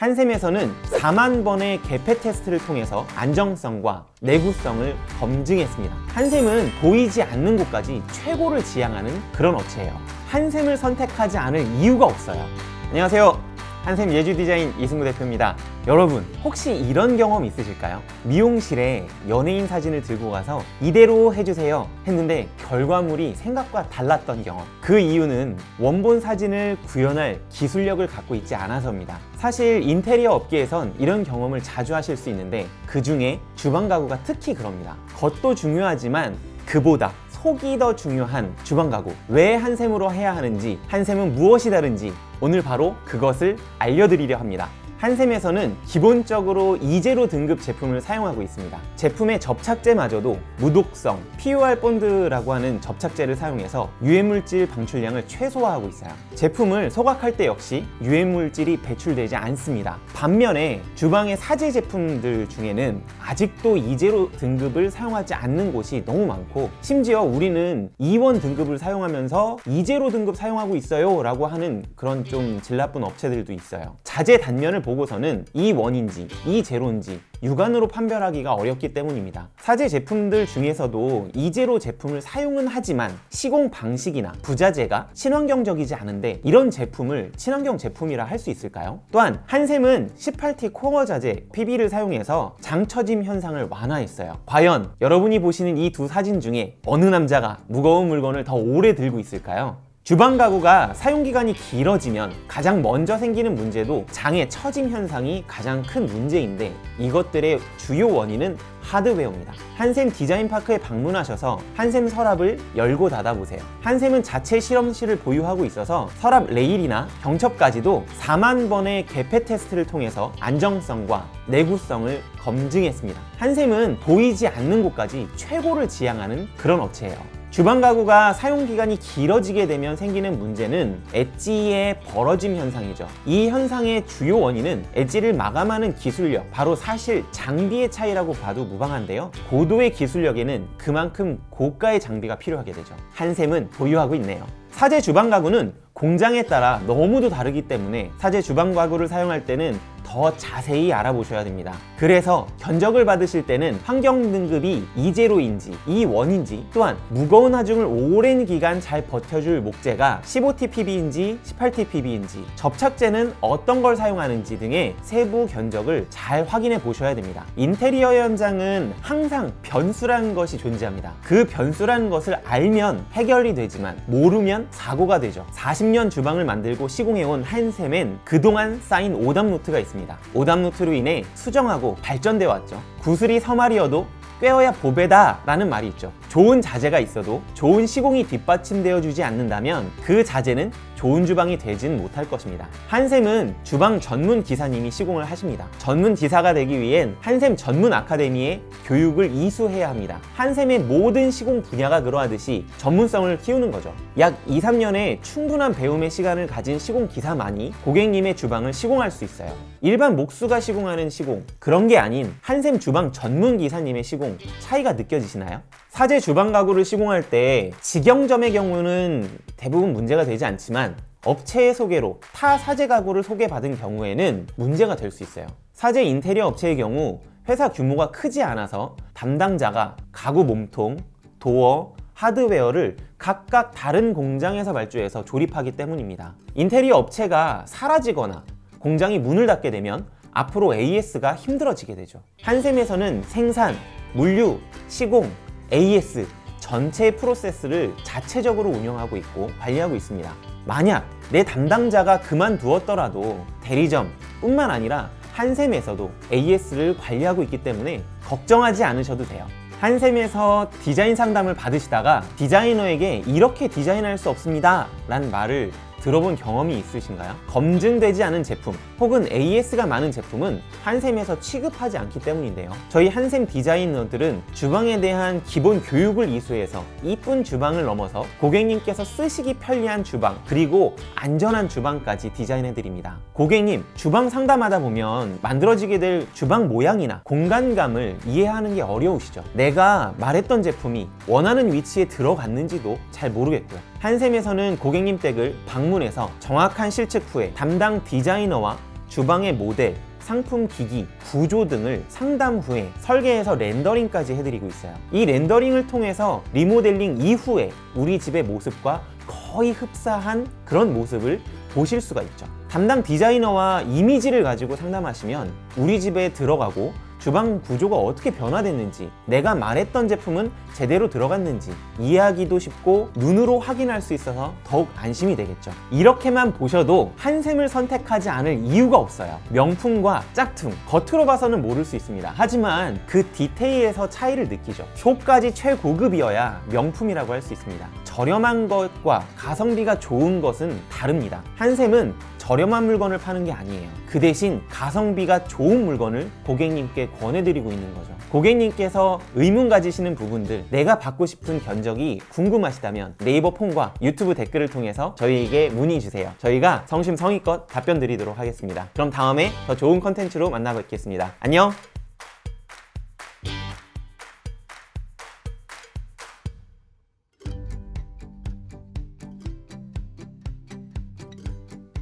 한샘에서는 4만 번의 개폐 테스트를 통해서 안정성과 내구성을 검증했습니다. 한샘은 보이지 않는 곳까지 최고를 지향하는 그런 업체예요. 한샘을 선택하지 않을 이유가 없어요. 안녕하세요. 한샘 예주 디자인 이승구 대표입니다. 여러분, 혹시 이런 경험 있으실까요? 미용실에 연예인 사진을 들고 가서 이대로 해주세요 했는데 결과물이 생각과 달랐던 경험. 그 이유는 원본 사진을 구현할 기술력을 갖고 있지 않아서입니다. 사실 인테리어 업계에선 이런 경험을 자주 하실 수 있는데 그 중에 주방 가구가 특히 그럽니다. 겉도 중요하지만 그보다 속이 더 중요한 주방 가구. 왜 한샘으로 해야 하는지, 한샘은 무엇이 다른지 오늘 바로 그것을 알려드리려 합니다. 한샘에서는 기본적으로 이제로 등급 제품을 사용하고 있습니다. 제품의 접착제마저도 무독성, PUR 본드라고 하는 접착제를 사용해서 유해물질 방출량을 최소화하고 있어요. 제품을 소각할 때 역시 유해물질이 배출되지 않습니다. 반면에 주방의 사제 제품들 중에는 아직도 이제로 등급을 사용하지 않는 곳이 너무 많고 심지어 우리는 2원 등급을 사용하면서 이제로 등급 사용하고 있어요 라고 하는 그런 좀 질 나쁜 업체들도 있어요. 자재 단면을 보고서는 이 원인지 이 제로인지 육안으로 판별하기가 어렵기 때문입니다. 사제 제품들 중에서도 이제로 제품을 사용은 하지만 시공 방식이나 부자재가 친환경적이지 않은데 이런 제품을 친환경 제품이라 할 수 있을까요? 또한 한샘은 18T 코어 자재 PB를 사용해서 장처짐 현상을 완화했어요. 과연 여러분이 보시는 이 두 사진 중에 어느 남자가 무거운 물건을 더 오래 들고 있을까요? 주방 가구가 사용 기간이 길어지면 가장 먼저 생기는 문제도 장의 처짐 현상이 가장 큰 문제인데 이것들의 주요 원인은 하드웨어입니다. 한샘 디자인 파크에 방문하셔서 한샘 서랍을 열고 닫아 보세요. 한샘은 자체 실험실을 보유하고 있어서 서랍 레일이나 경첩까지도 4만 번의 개폐 테스트를 통해서 안정성과 내구성을 검증했습니다. 한샘은 보이지 않는 곳까지 최고를 지향하는 그런 업체예요. 주방 가구가 사용 기간이 길어지게 되면 생기는 문제는 엣지의 벌어짐 현상이죠. 이 현상의 주요 원인은 엣지를 마감하는 기술력, 바로 사실 장비의 차이라고 봐도 무방한데요. 고도의 기술력에는 그만큼 고가의 장비가 필요하게 되죠. 한샘은 보유하고 있네요. 사제 주방 가구는 공장에 따라 너무도 다르기 때문에 사제 주방 가구를 사용할 때는 더 자세히 알아보셔야 됩니다. 그래서 견적을 받으실 때는 환경 등급이 이제로인지 이원인지 또한 무거운 하중을 오랜 기간 잘 버텨줄 목재가 15T PB인지 18T PB인지 접착제는 어떤 걸 사용하는지 등의 세부 견적을 잘 확인해 보셔야 됩니다. 인테리어 현장은 항상 변수라는 것이 존재합니다. 그 변수라는 것을 알면 해결이 되지만 모르면 사고가 되죠. 40년 주방을 만들고 시공해온 한샘엔 그동안 쌓인 오답 노트가 있습니다. 오답 노트로 인해 수정하고 발전돼 왔죠. 구슬이 서말이어도 꿰어야 보배다 라는 말이 있죠. 좋은 자재가 있어도 좋은 시공이 뒷받침되어 주지 않는다면 그 자재는 좋은 주방이 되진 못할 것입니다. 한샘은 주방 전문 기사님이 시공을 하십니다. 전문 기사가 되기 위hen 한샘 전문 아카데미에 교육을 이수해야 합니다. 한샘의 모든 시공 분야가 그러하듯이 전문성을 키우는 거죠. 약 2, 3년의 충분한 배움의 시간을 가진 시공 기사만이 고객님의 주방을 시공할 수 있어요. 일반 목수가 시공하는 시공, 그런 게 아닌 한샘 주방 전문 기사님의 시공, 차이가 느껴지시나요? 사제 주방 가구를 시공할 때 직영점의 경우는 대부분 문제가 되지 않지만 업체의 소개로 타 사제 가구를 소개받은 경우에는 문제가 될 수 있어요. 사제 인테리어 업체의 경우 회사 규모가 크지 않아서 담당자가 가구 몸통, 도어, 하드웨어를 각각 다른 공장에서 발주해서 조립하기 때문입니다. 인테리어 업체가 사라지거나 공장이 문을 닫게 되면 앞으로 AS가 힘들어지게 되죠. 한샘에서는 생산, 물류, 시공, AS 전체 프로세스를 자체적으로 운영하고 있고 관리하고 있습니다. 만약 내 담당자가 그만두었더라도 대리점 뿐만 아니라 한샘에서도 AS를 관리하고 있기 때문에 걱정하지 않으셔도 돼요. 한샘에서 디자인 상담을 받으시다가 디자이너에게 이렇게 디자인할 수 없습니다 라는 말을 들어본 경험이 있으신가요? 검증되지 않은 제품 혹은 AS가 많은 제품은 한샘에서 취급하지 않기 때문인데요. 저희 한샘 디자이너들은 주방에 대한 기본 교육을 이수해서 이쁜 주방을 넘어서 고객님께서 쓰시기 편리한 주방 그리고 안전한 주방까지 디자인해 드립니다. 고객님, 주방 상담하다 보면 만들어지게 될 주방 모양이나 공간감을 이해하는 게 어려우시죠? 내가 말했던 제품이 원하는 위치에 들어갔는지도 잘 모르겠고요. 한샘에서는 고객님 댁을 방문해서 정확한 실측 후에 담당 디자이너와 주방의 모델, 상품 기기, 구조 등을 상담 후에 설계해서 렌더링까지 해드리고 있어요. 이 렌더링을 통해서 리모델링 이후에 우리 집의 모습과 거의 흡사한 그런 모습을 보실 수가 있죠. 담당 디자이너와 이미지를 가지고 상담하시면 우리 집에 들어가고 주방 구조가 어떻게 변화됐는지, 내가 말했던 제품은 제대로 들어갔는지 이해하기도 쉽고 눈으로 확인할 수 있어서 더욱 안심이 되겠죠. 이렇게만 보셔도 한샘을 선택하지 않을 이유가 없어요. 명품과 짝퉁, 겉으로 봐서는 모를 수 있습니다. 하지만 그 디테일에서 차이를 느끼죠. 속까지 최고급이어야 명품이라고 할 수 있습니다. 저렴한 것과 가성비가 좋은 것은 다릅니다. 한샘은 저렴한 물건을 파는 게 아니에요. 그 대신 가성비가 좋은 물건을 고객님께 권해드리고 있는 거죠. 고객님께서 의문 가지시는 부분들, 내가 받고 싶은 견적이 궁금하시다면 네이버 폰과 유튜브 댓글을 통해서 저희에게 문의 주세요. 저희가 성심성의껏 답변 드리도록 하겠습니다. 그럼 다음에 더 좋은 컨텐츠로 만나 뵙겠습니다. 안녕!